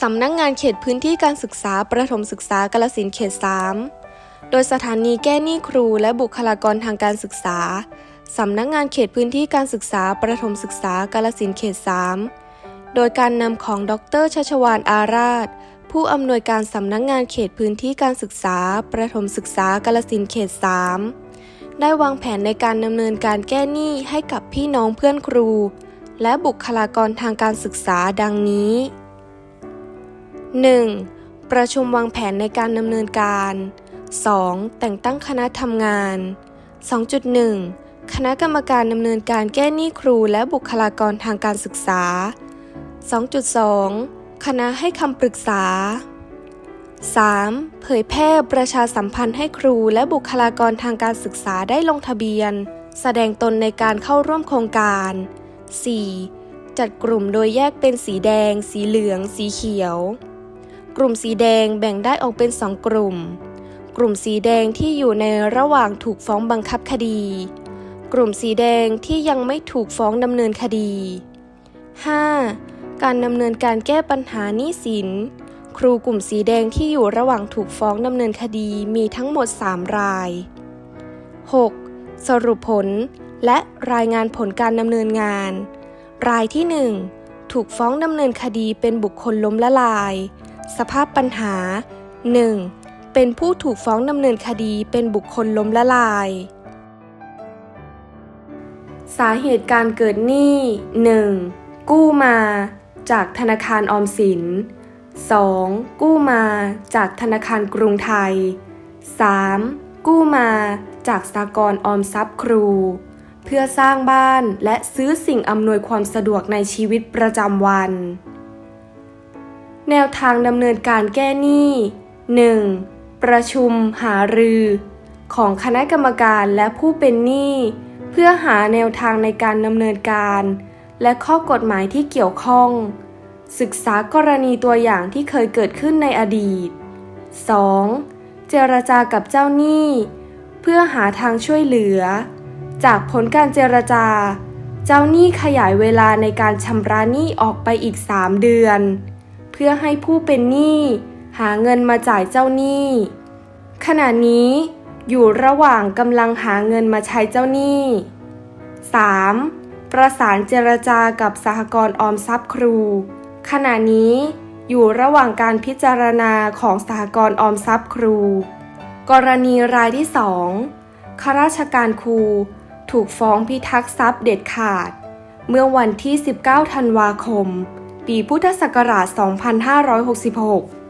สำนักงานเขตพื้นที่การศึกษาประถมศึกษากาลสินเขต 3 โดยสถานีแก้หนี้ครูและบุคลากรทางการศึกษา สำนักงานเขตพื้นที่การศึกษาประถมศึกษากาลสินเขต 3 โดยการนำของดรชัชวานอาราชผู้อำนวยการสำนักงานเขตพื้นที่การศึกษา ประถมศึกษากาลสินเขต 3 ได้วางแผนในการดำเนินการแก้หนี้ให้กับพี่น้องเพื่อนครู และบุคลากรทางการศึกษาดังนี้ 1. ประชุมวางแผนในการดำเนินการ 2. แต่งตั้งคณะทำงาน 2.1 คณะกรรมการดำเนินการแก้หนี้ครูและบุคลากรทางการศึกษา 2.2 คณะให้คำปรึกษา 3. เผยแพร่ประชาสัมพันธ์ให้ครูและบุคลากรทางการศึกษาได้ลงทะเบียน แสดงตนในการเข้าร่วมโครงการ 4. จัดกลุ่มโดยแยกเป็นสีแดง สีเหลือง สีเขียว กลุ่มสีแดงแบ่งได้ออกเป็นสองกลุ่ม กลุ่มสีแดงที่อยู่ในระหว่างถูกฟ้องบังคับคดี กลุ่มสีแดงที่ยังไม่ถูกฟ้องดำเนินคดี 5. การดำเนินการแก้ปัญหาหนี้สิน ครูกลุ่มสีแดงที่อยู่ระหว่างถูกฟ้องดำเนินคดีมีทั้งหมด 3 ราย 6. สรุปผล และรายงานผลการดำเนินงาน รายที่ 1ถูกฟ้องดำเนินคดีเป็นบุคคลล้มละลาย สภาพปัญหา 1. เป็นผู้ถูกฟ้องดำเนินคดีเป็นบุคคลล้มละลาย สาเหตุการเกิดหนี้ 1. กู้มา จากธนาคารออมสิน 2. กู้มา จากธนาคารกรุงไทย 3. กู้มา จากสากลออมทรัพย์ครู เพื่อสร้างบ้านและซื้อสิ่งอำนวยความสะดวกในชีวิตประจำวัน แนวทางดำเนินการแก้หนี้ 1. ประชุมหารือ ของคณะกรรมการและผู้เป็นหนี้ เพื่อหาแนวทางในการดำเนินการ และข้อกฎหมายที่เกี่ยวข้อง ศึกษากรณีตัวอย่างที่เคยเกิดขึ้นในอดีต 2. เจรจากับเจ้าหนี้ เพื่อหาทางช่วยเหลือ จากผลการเจรจา เจ้าหนี้ขยายเวลาในการชำระหนี้ออกไปอีก 3 เดือน พื่อให้ผู้เป็นหนี้หาเงินมาจ่ายเจ้าหนี้ ขณะนี้อยู่ระหว่างกำลังหาเงินมาใช้เจ้าหนี้ 3. ประสานเจรจากับสหกรณ์ออมทรัพย์ครู ขณะนี้อยู่ระหว่างการพิจารณาของสหกรณ์ออมทรัพย์ครู กรณีรายที่ 2ข้าราชการครูถูกฟ้องพิทักษ์ทรัพย์เด็ดขาด เมื่อวันที่ 19 ธันวาคม ปีพุทธศักราช 2566